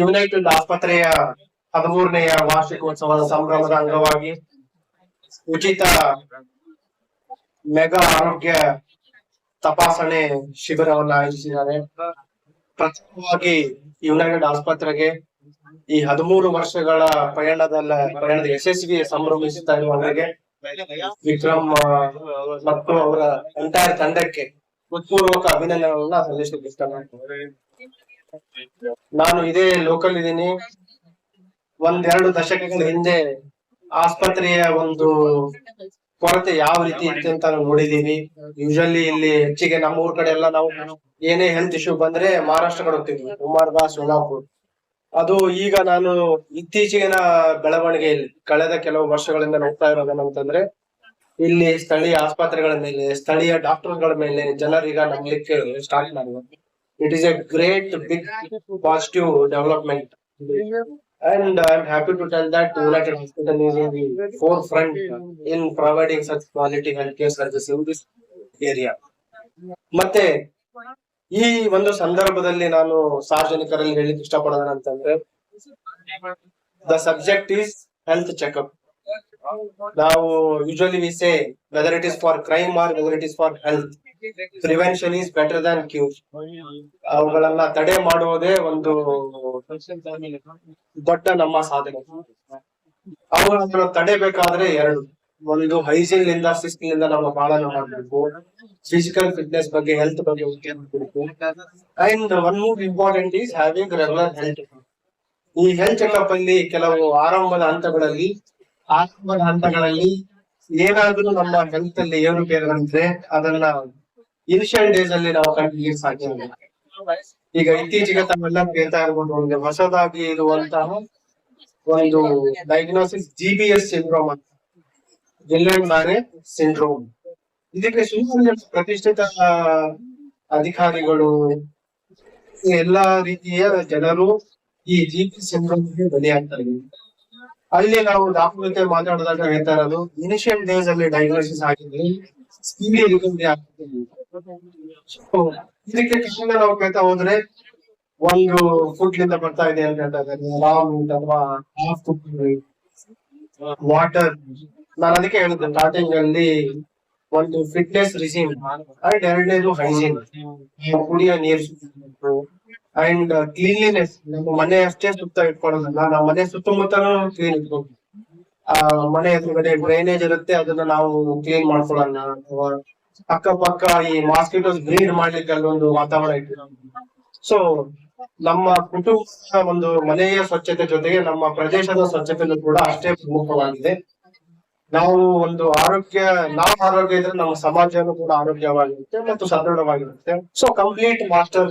United ಆಸ್ಪತ್ರೆಯ ಹದಿಮೂರನೆಯ ವಾರ್ಷಿಕೋತ್ಸವದ ಸಂಭ್ರಮದ ಅಂಗವಾಗಿ ಉಚಿತ ಮೆಗಾ ಆರೋಗ್ಯ ತಪಾಸಣೆ ಶಿಬಿರವನ್ನು ಆಯೋಜಿಸಿದ್ದಾರೆ. ಪ್ರಥಮವಾಗಿ ಯುನೈಟೆಡ್ ಆಸ್ಪತ್ರೆಗೆ ಈ ಹದಿಮೂರು ವರ್ಷಗಳ ಪಯಣದಲ್ಲ ಪಯಣದ ಯಶಸ್ವಿ ಸಂಭ್ರಮಿಸುತ್ತಾ ಇರುವವರಿಗೆ ವಿಕ್ರಮ್ ಮತ್ತು ಅವರ ಎಂಟೈರ್ ತಂಡಕ್ಕೆ ಹೃತ್ಪೂರ್ವಕ ಅಭಿನಂದನೆಗಳನ್ನ ಇಷ್ಟಪಡ್ತೀನಿ. ನಾನು ಇದೇ ಲೋಕಲ್ ಇದ್ದೀನಿ. ಒಂದೆರಡು ದಶಕಗಳ ಹಿಂದೆ ಆಸ್ಪತ್ರೆಯ ಒಂದು ಕೊರತೆ ಯಾವ ರೀತಿ ಇತ್ತು ಅಂತ ನಾವು ನೋಡಿದೀವಿ ಯೂಶಲಿ ಇಲ್ಲಿ ಹೆಚ್ಚಿಗೆ ನಮ್ಮ ಊರ್ ಕಡೆ ಎಲ್ಲ ನಾವು ಏನೇ ಹೆಲ್ತ್ ಇಶ್ಯೂ ಬಂದ್ರೆ ಮಹಾರಾಷ್ಟ್ರ ಕಡೆ ಹೋಗ್ತಿದ್ವಿ ದಾಸ್, ಸೋಲಾಪುರ್. ಅದು ಈಗ ನಾನು ಇತ್ತೀಚಿನ ಬೆಳವಣಿಗೆಯಲ್ಲಿ ಕಳೆದ ಕೆಲವು ವರ್ಷಗಳಿಂದ ನೋಡ್ತಾ ಇರೋದೇನಂತಂದ್ರೆ ಇಲ್ಲಿ ಸ್ಥಳೀಯ ಆಸ್ಪತ್ರೆಗಳ ಮೇಲೆ, ಸ್ಥಳೀಯ ಡಾಕ್ಟರ್ಗಳ ಮೇಲೆ ಜನರೀಗ ನಂಬಲಿಕ್ಕೆ ಸ್ಟಾರ್ಟ್ ಮಾಡಿದ್ರು. It is a great big positive development and I'm happy to tell that United Hospital is in the forefront in providing such quality healthcare services in this area. ಮತ್ತೆ ಈ ಒಂದು ಸಂದರ್ಭದಲ್ಲಿ ನಾನು ಸಾರ್ವಜನಿಕರಲ್ಲಿ ಹೇಳಲಿಕ್ಕೆ ಇಷ್ಟಪಡೋದಂತಂದ್ರೆ the subject is health checkup ನಾವು usually we say whether it is for crime or whether it is for health prevention is better than cure ಅವುಗಳನ್ನ ತಡೆ ಮಾಡುವುದೇ ಒಂದು ದೊಡ್ಡ ನಮ್ಮ ಸಾಧನೆ. ಅವುಗಳನ್ನು ತಡೆಬೇಕಾದ್ರೆ ಎರಡು. ಒಂದು ಹೈಜೀನ್ನಿಂದ, ಶಿಸ್ತಿನಿಂದ ನಾವು ಪಾಲನೆ ಮಾಡಬೇಕು. ಫಿಸಿಕಲ್ ಫಿಟ್ನೆಸ್ ಬಗ್ಗೆ ಹೆಲ್ತ್ ಬಗ್ಗೆ and one more important is having regular health ಈ ಹೆಲ್ತ್ ಚೆಕ್ಅಪ್ ಅಲ್ಲಿ ಕೆಲವು ಆರಂಭದ ಹಂತಗಳಲ್ಲಿ ಆರಂಭದ ಹಂತಗಳಲ್ಲಿ ಏನಾದ್ರೂ ನಮ್ಮ ಹೆಲ್ತ್ ಅಲ್ಲಿ ಏರುಪೇರು ಅಂದ್ರೆ ಅದನ್ನ ಇನಿಷಿಯಲ್ ಡೇಸ್ ಅಲ್ಲಿ ನಾವು ಕಂಡುಹಿಡಿಯ ಸಾಧ್ಯ ಈಗ ಇತ್ತೀಚೆಗೆ ತಮ್ಮೆಲ್ಲ ಕೇಳ್ತಾ ಇರ್ಬೋದು ಒಂದು ಹೊಸದಾಗಿ ಇರುವಂತಹ ಒಂದು diagnosis G B S syndrome ಅಂತ. ಗಿಲ್ಲೆಂಡ್ ಮಾರೆ ಸಿಂಡ್ರೋಮ್ ಇದಕ್ಕೆ ಸುಮಾರು ಪ್ರತಿಷ್ಠಿತ ಅಧಿಕಾರಿಗಳು ಎಲ್ಲಾ ರೀತಿಯ ಜನರು ಈ ಜಿ ಬಿ ಸಿಂಡ್ರೋಮ್ಗೆ ಬಲಿಯಾಗ್ತಾರೆ. ಅಲ್ಲಿ ನಾವು ಡಾಕ್ಟರ್ ಜೊತೆ ಮಾತಾಡಿದಾಗ ಹೇಳ್ತಾ ಇರೋದು ಇನಿಷಿಯಲ್ ಡೇಸ್ ಅಲ್ಲಿ ಡಯಾಗ್ನೋಸಿಸ್ ಆಗಿದ್ರೆ ಸ್ಪೀಡಿ ಇರುವಂತೆ ಇದಕ್ಕೆ ಕಾರಣ ನಾವು ಕೇಳ್ತಾ ಹೋದ್ರೆ ಒಂದು ಫುಡ್ ಲಿಂದ ಬರ್ತಾ ಇದೆ ಅಂತ ಹೇಳ್ತಾ ಇದ್ದಾರೆ ಮೀಟ್ ಅಥವಾ ಹಾಫ್ ಫುಡ್ ವಾಟರ್ ನಾನು ಅದಕ್ಕೆ ಹೇಳಿದ್ದೆ ಸ್ಟಾರ್ಟಿಂಗ್ ಅಲ್ಲಿ ಒಂದು ಫಿಟ್ನೆಸ್ ರಿಸೀಮ್ ಅಂಡ್ ಎರಡನೇದು ಹೈಜೀನ್ ಕುಡಿಯೋ ನೀರು ಅಂಡ್ ಕ್ಲೀನ್ಲಿನೆಸ್ ನಮ್ಮ ಮನೆ ಅಷ್ಟೇ ಸುತ್ತ ಇಟ್ಕೊಳ್ಳೋದಲ್ಲ, ನಮ್ಮ ಮನೆ ಸುತ್ತಮುತ್ತಲೂ ಕ್ಲೀನ್ ಇಟ್ಕೊಂಡು ಆ ಮನೆ ಎದುರುಗಡೆ ಡ್ರೈನೇಜ್ ಇರುತ್ತೆ, ಅದನ್ನ ನಾವು ಕ್ಲೀನ್ ಮಾಡ್ಕೊಳ್ಳೋಣ ಅಥವಾ ಅಕ್ಕಪಕ್ಕ ಈ ಮಾಸ್ಕಿಟೋಸ್ ಬ್ರೀಡ್ ಮಾಡ್ಲಿಕ್ಕೆ ಅಲ್ಲೊಂದು ವಾತಾವರಣ ಇಟ್ಟು ಸೊ ನಮ್ಮ ಕುಟುಂಬದ ಒಂದು ಮನೆಯ ಸ್ವಚ್ಛತೆ ಜೊತೆಗೆ ನಮ್ಮ ಪ್ರದೇಶದ ಸ್ವಚ್ಛತೆ ಕೂಡ ಅಷ್ಟೇ ಪ್ರಮುಖವಾಗಿದೆ. ನಾವು ಒಂದು ಆರೋಗ್ಯ, ನಾವು ಆರೋಗ್ಯ ಇದ್ರೆ ನಮ್ಮ ಸಮಾಜನೂ ಕೂಡ ಆರೋಗ್ಯವಾಗಿರುತ್ತೆ ಮತ್ತು ಸದೃಢವಾಗಿರುತ್ತೆ. ಸೊ ಕಂಪ್ಲೀಟ್ ಮಾಸ್ಟರ್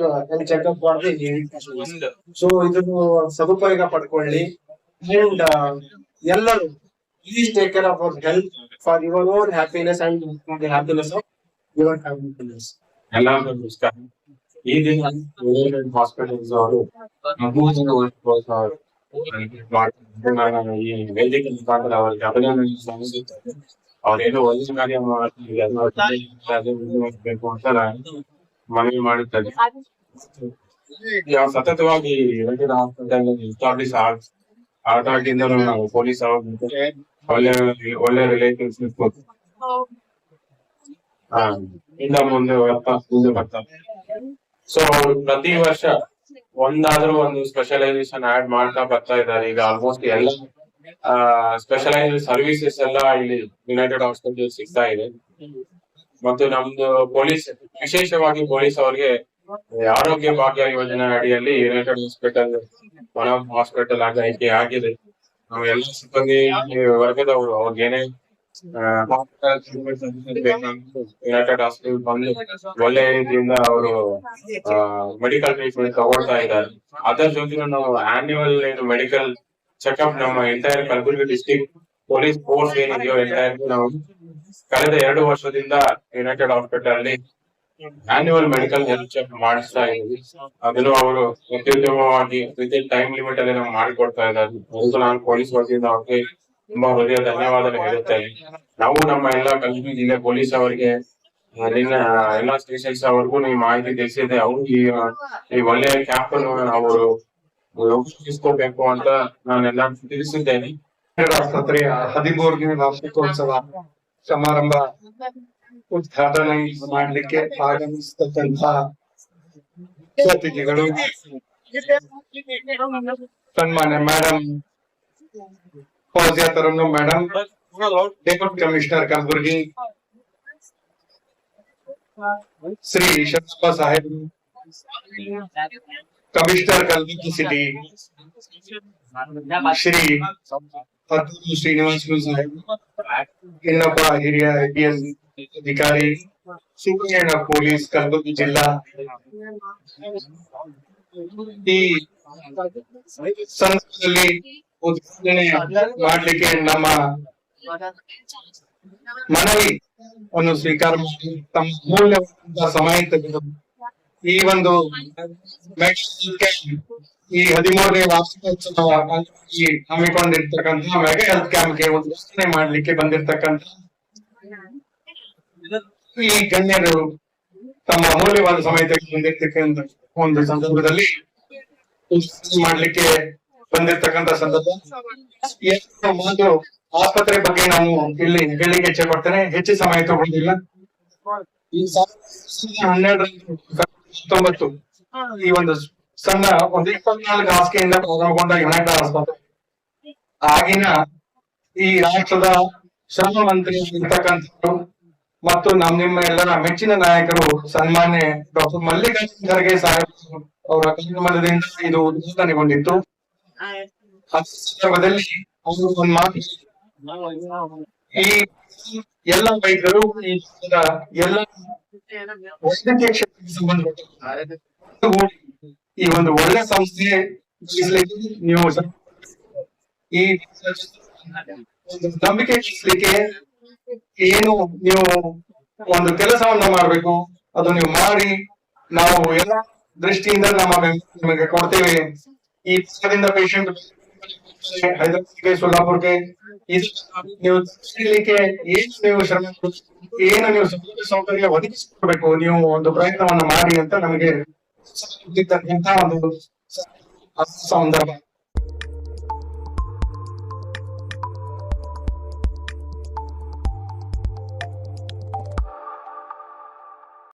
ಚೆಕ್ಅಪ್ ಮಾಡಿದ್ರೆ ಸೊ ಇದನ್ನು ಸದುಪಯೋಗ ಪಡ್ಕೊಳ್ಳಿ. ಅಂಡ್ ಎಲ್ಲರೂ please take care of our health for your own happiness and the happiness of your family ಎಲ್ಲರಿಗೂ ನಮಸ್ಕಾರ ಈ ದಿನ ಯುನೈಟೆಡ್ ಹಾಸ್ಪಿಟಲ್ಸ್ ಅವರು ಮೂರು ಜನ ವರ್ಕ್ ಮಾಡ್ತಾರೆ ನಾನು ಈ ವೇದಿಕೆ ಮುಖಾಂತರ ಅವರಿಗೆ ಅಭಿನಂದನೆ ಸಲ್ಲಿಸುತ್ತೇನೆ ಅವ್ರೇನು ಒಳ್ಳೆ ಕಾರ್ಯ ಮಾಡ್ತಾರೆ ಅದನ್ನ ಅದೇ ಮುಂದುವರಿಸಬೇಕು ಅಂತ ನಾನು ಮನವಿ ಮಾಡುತ್ತೇನೆ ಯಾವ ಸತತವಾಗಿ ಯುನೈಟೆಡ್ ಹಾಸ್ಪಿಟಲ್ ಎಸ್ಟಾಬ್ಲಿಷ್ ಆದಾಗಿಂದ ನಾವು ಪೊಲೀಸ್ ಅವ್ರ ಜೊತೆ ಒಳ್ಳೆ ಒಳ್ಳೆ ಹಾ ಇಂದ ಮುಂದೆ ಬರ್ತಾ ಮುಂದೆ ಬರ್ತಾ ಸೊ ಪ್ರತಿ ವರ್ಷ ಒಂದಾದ್ರೂ ಒಂದು ಸ್ಪೆಷಲೈಸೇಷನ್ ಆಡ್ ಮಾಡ್ತಾ ಬರ್ತಾ ಇದ್ದಾರೆ. ಈಗ ಆಲ್ಮೋಸ್ಟ್ ಎಲ್ಲ ಸ್ಪೆಷಲೈಸ್ ಸರ್ವಿಸಸ್ ಎಲ್ಲ ಇಲ್ಲಿ ಯುನೈಟೆಡ್ ಹಾಸ್ಪಿಟಲ್ ಸಿಗ್ತಾ ಇದೆ. ಮತ್ತು ನಮ್ದು ಪೊಲೀಸ್ ವಿಶೇಷವಾಗಿ ಪೊಲೀಸ್ ಅವರಿಗೆ ಆರೋಗ್ಯ ಭಾಗ್ಯ ಯೋಜನೆ ಅಡಿಯಲ್ಲಿ United hospital one of hospital ಆಗಿ ಆಗಿದೆ. ಎಲ್ಲ ಸಿಬ್ಬಂದಿ ವರ್ಗದವರು ಅವ್ರಿಗೇನೆ ಯುನೈಟೆಡ್ ಹಾಸ್ಪಿಟಲ್ ಬಂದು ಒಳ್ಳೆ ರೀತಿಯಿಂದ ಅವರು ಮೆಡಿಕಲ್ ಟ್ರೀಟ್ಮೆಂಟ್ ತಗೊಳ್ತಾ ಇದ್ದಾರೆ. ಅದರ ಜೊತೆಗೆ ನಾವು ಆನ್ಯುವಲ್ ಏನು ಮೆಡಿಕಲ್ ಚೆಕ್ಅಪ್ ನಮ್ಮ entire Kalaburagi district police force ಏನಿದೆಯೋ ಎಂಟೈರ್ ನಾವು, ಕಳೆದ ಎರಡು ವರ್ಷದಿಂದ ಯುನೈಟೆಡ್ ಹಾಸ್ಪಿಟಲ್ ಅಲ್ಲಿ ಆನ್ಯುವಲ್ ಮೆಡಿಕಲ್ ಹೆಲ್ತ್ ಚೆಕ್ ಮಾಡಿಸ್ತಾ ಇದ್ವಿ ಅದನ್ನು ಅವರು ಅತ್ಯುತ್ತಮವಾಗಿ ವಿತಿನ್ ಟೈಮ್ ಲಿಮಿಟ್ ಅಲ್ಲಿ ನಾವು ಮಾಡಿಕೊಡ್ತಾ ಇದ್ದಾರೆ. ಅದಕ್ಕೆ ನಾನು ಪೊಲೀಸ್ ವತಿಯಿಂದ ಅವ್ರಿಗೆ ತುಂಬಾ ಹೃದಯ ಧನ್ಯವಾದ ಹೇಳುತ್ತೇನೆ ನಾವು ನಮ್ಮ ಎಲ್ಲ ಕಲಬುರಗಿ ಜಿಲ್ಲೆ ಪೊಲೀಸ್ ಅವರಿಗೆ ಅಲ್ಲಿನ ಎಲ್ಲಾ ಸ್ಟೇಷನ್ಸ್ ಅವ್ರಿಗೂ ನೀವು ಮಾಹಿತಿ ತಿಳಿಸಿದೆ ಅವರು ಈ ಒಳ್ಳೆಯ ಕ್ಯಾಂಪ್ ಅನ್ನು ಅವರು ಉಪಯೋಗಿಸ್ಕೋಬೇಕು ಅಂತ ನಾನೆಲ್ಲ ತಿಳಿಸಿದ್ದೇನೆ. ಆಸ್ಪತ್ರೆಯ ಹದಿಮೂರನೇ ವಾರ್ಷಿಕೋತ್ಸವ ಸಮಾರಂಭ. ಉದ್ಘಾಟನೆ ಮಾಡಲಿಕ್ಕೆ ಆಗಮಿಸತಕ್ಕಂತಹ ಅತಿಥಿಗಳು ಸನ್ಮಾನ್ಯ madam Fauziya Taranum madam deputy commissioner Kalaburgi Shri Sharappa Saheb commissioner Kalaburagi city Shri Hattur Srinivasulu Saheb ಇನ್ನೊಬ್ಬ ಹಿರಿಯ IPS ಅಧಿಕಾರಿ ಸುಬ್ರಹ್ಮಣ್ಯ ಪೊಲೀಸ್ ಕಲಬುರಗಿ ಜಿಲ್ಲಾ ಈ ಸಂದರ್ಭದಲ್ಲಿ ಉದ್ಘಾಟನೆ ಮಾಡ್ಲಿಕ್ಕೆ ನಮ್ಮ ಮನವಿ ಅನ್ನು ಸ್ವೀಕಾರ ಮಾಡಿ ತಮ್ಮ ಅಮೂಲ್ಯವಾದ ಸಮಯ ತೆಗೆದು ಈ ಒಂದು ಮೆಗಾ ಕ್ಯಾಂಪ್ ಈ ಹದಿಮೂರನೇ ವಾರ್ಷಿಕೋತ್ಸವ ಅಂಗವಾಗಿ ಹಮ್ಮಿಕೊಂಡಿರ್ತಕ್ಕಂಥ ಮೆಗಾ ಹೆಲ್ತ್ ಕ್ಯಾಂಪ್ಗೆ ಉದ್ಘಾಟನೆ ಮಾಡ್ಲಿಕ್ಕೆ ಬಂದಿರ್ತಕ್ಕಂಥ ಈ ಗಣ್ಯರು ತಮ್ಮ ಅಮೂಲ್ಯವಾದ ಸಮಯ ತೆಗೆದುಕೊಂಡಿರ್ತಕ್ಕಂಥ ಒಂದು ಸಂದರ್ಭದಲ್ಲಿ ಮಾಡ್ಲಿಕ್ಕೆ ಬಂದಿರ್ತಕ್ಕಂಥ ಸಂದರ್ಭ. ಮಾತು ಆಸ್ಪತ್ರೆ ಬಗ್ಗೆ ನಾವು ಇಲ್ಲಿ ಹೇಳಿಕೆ ಇಚ್ಛೆ ಕೊಡ್ತೇನೆ ಹೆಚ್ಚು ಸಮಯ ತಗೊಂಡಿಲ್ಲ. ಈ ಹನ್ನೆರಡರಂದು ಹತ್ತೊಂಬತ್ತು ಈ ಒಂದು ಸಣ್ಣ ಒಂದು ಇಪ್ಪತ್ನಾಲ್ಕು ಹಾಸಿಗೆಯಿಂದ ಪ್ರಾರಂಭಗೊಂಡ ಯುನೈಟೆಡ್ ಆಸ್ಪತ್ರೆ ಆಗಿನ ಈ ರಾಷ್ಟ್ರದ ಶ್ರಮ ಮಂತ್ರಿ ಇರ್ತಕ್ಕಂಥವ್ರು ಮತ್ತು ನಮ್ ನಿಮ್ಮ ಎಲ್ಲರ ಮೆಚ್ಚಿನ ನಾಯಕರು ಸನ್ಮಾನ್ಯ ಡಾಕ್ಟರ್ ಮಲ್ಲಿಕಾರ್ಜುನ್ ಖರ್ಗೆ ಸಾಹೇಬ್ ಅವರ ಕಾರ್ಯಕ್ರಮದಿಂದ ಇದು ಉದ್ಘಾಟನೆಗೊಂಡಿತ್ತು. ಸಂದರ್ಭದಲ್ಲಿ ಅವರು ಒಂದು ಮಾತು ಈ ಎಲ್ಲ ವೈದ್ಯರು ಎಲ್ಲ ವೈದ್ಯಕೀಯ ಕ್ಷೇತ್ರಕ್ಕೆ ಸಂಬಂಧಪಟ್ಟ ಈ ಒಂದು ಒಳ್ಳೆ ಸಂಸ್ಥೆ ನೀವು ಈ ನಂಬಿಕೆ ಗಳಿಸ್ಲಿಕ್ಕೆ ಏನು ನೀವು ಒಂದು ಕೆಲಸವನ್ನ ಮಾಡ್ಬೇಕು, ಅದು ನೀವು ಮಾಡಿ, ನಾವು ಎಲ್ಲ ದೃಷ್ಟಿಯಿಂದ ನಮ್ಮ ನಿಮಗೆ ಕೊಡ್ತೇವೆ. ಈ ಪುಸ್ತಕದಿಂದ ಪೇಷಂಟ್ ಹೈದರಾಬಾದ್ಗೆ ಸೊಲ್ಲಾಪುರ್ಗೆ ನೀವು ತಲುಪಲಿಕ್ಕೆ ಏನು ನೀವು ಶ್ರಮ, ಏನು ನೀವು ಸೌಕರ್ಯ ಒದಗಿಸಿಕೊಡ್ಬೇಕು, ನೀವು ಒಂದು ಪ್ರಯತ್ನವನ್ನ ಮಾಡಿ ಅಂತ ನಮಗೆ ಒಂದು ಸಂದರ್ಭ